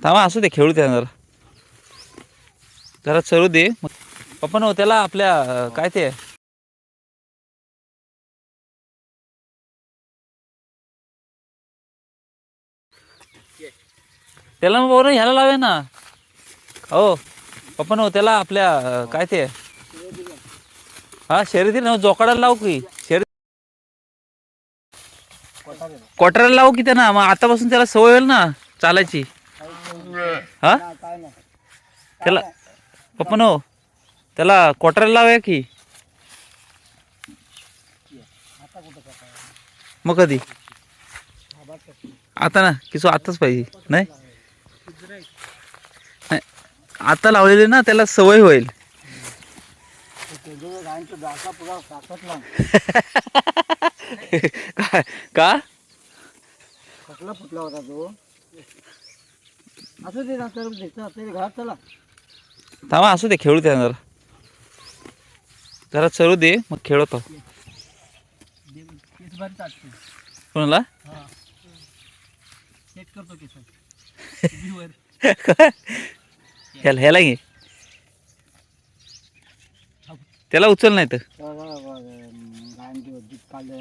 थांबा असू दे खेळू त्या जरा. जरा चरू दे. पप्पा नो हो, त्याला आपल्या काय ते? त्याला मग बरं ह्याला लावे ना. हो. पप्पा नो हो, त्याला आपल्या काय ते? हा शर्यती ना हो, जोकाडाला लावू की. शर्यत क्वार्टरला लावू की त्यांना. मग आतापासून त्याला सवय होईल ना चालायची. हा? त्याला पप्पा नो त्याला क्वार्टरला लावूया की? मग कधी? आता ना किसो आताच पाहिजे नाही? नाही आता लावलेले ना त्याला सवय होईल. का? फुटला होता तो. असं दे ना घरात चला थांबा असू दे खेळू द्या जरा जरा चरू दे मग खेळतो केस भारी चाटते कोणाला हा सेट करतो केस ह्याला ह्याला घे त्याला उचल नाही तर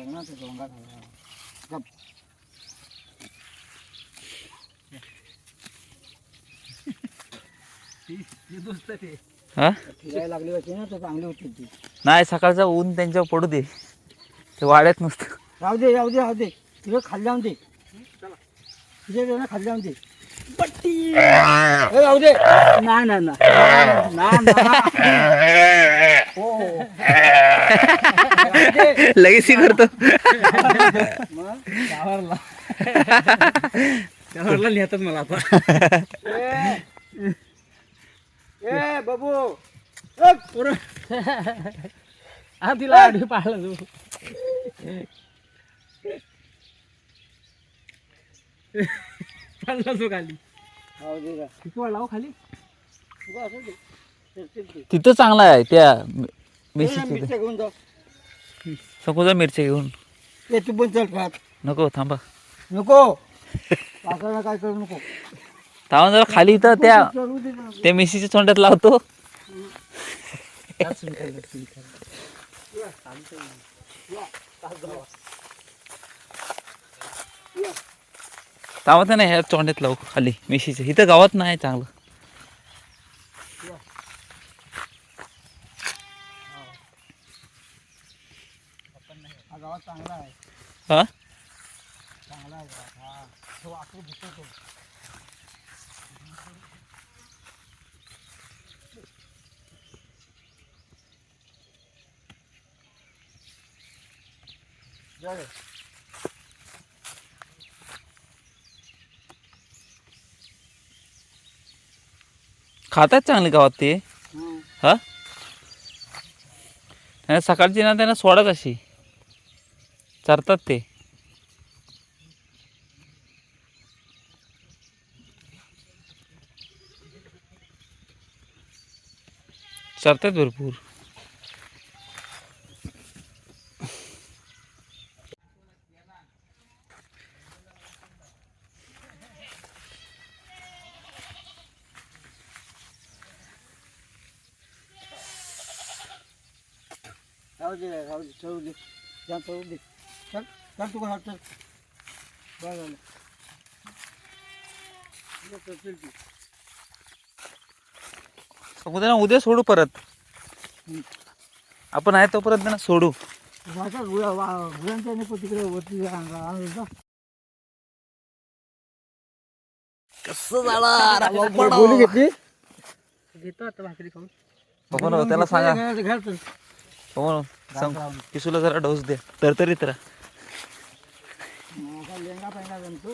ना ते गप हा? फिरायला लागली होती ना तर चांगली होती ती. नाही सकाळचा ऊन त्यांच्यावर पडू दे. ते वाड्यात नसतं. राहू दे राहू दे राहू दे. तुझं खाल्ल्यावर दे. तुझे दे ना खाल्ल्यावर दे. पट्टी! ए, राहू दे. ना ना ना. ना ना. हो हो. लगेच करतो. त्यावरला. लिहितात मला आता. ए बाबू. हा तिला आडवी पाहिला तू. पाहिला तू खाली. किती हो खाली. तिथं चांगला आहे त्या मिरच्या घेऊन जा. सकोजा मिरच्या घेऊन. ए तू पण चल खात. नको थांबा. नको. पासाला काय करू नको. थांबा जरा खाली इथं त्या. त्या मिशीच्या तोंडात लावतो. थांबा नाही ह्या तोंडात लावू खाली मिशीच्या इथं गावात नाही चांगलं. हा? चांगला आहे हा चांगला आहे गावात. हा तो वाकडं भुकतो. जा रे. खातात चांगले गावात ते हं. हा त्यांना सकाळची ना त्यांना सोडा कशी चरतात ते चरतात भरपूर राहू दे राहू दे चढू दे. दे. चल चल तू घरात चल. बरं झालं ये चलशील तू. सांगू दे ना उद्या सोडू परत. आपण आहे तोपर्यंत ना सोडू. वाचा गुळा वा गुळांच्या नको तिकडे वरती आणला आणलं का? गोळी घेतली. घेतो आता भाकरी खाऊन. पप्पा नो, त्याला सांगा. हो सांग किसूला जरा डोस माझा लेंगा पहिला जमतो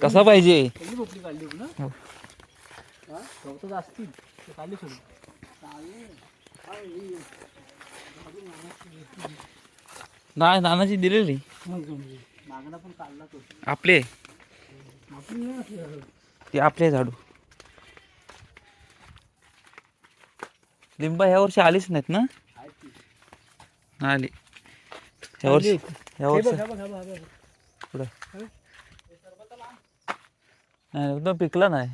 कसा पाहिजे? हो. नाही नानाची दिलेली. आपले. ते आपले झाडू. लिंबा ह्या वर्षी आलीच नाहीत ना. नाही आली. ह्या वर्षी ह्या वर्षी नाही एकदम पिकला नाही.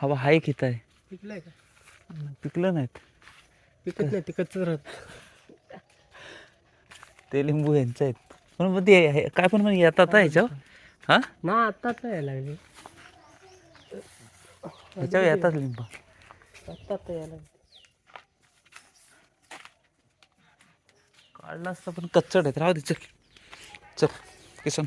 हवा हाय किती आहे. पिकलंय का? पिकलं नाहीत. पिकत नाही ते कच्चच राहत. ते लिंबू यांचे आहेत. म्हणून मग ते काय पण म्हणे येतात ह्याच्यावर हा? ना आत्ताच यायला लागले. ह्याच्यावर येतात लिंबू. असतात यायला काढला असता पण कच्चड आहे राहू दे चल. चल किसन.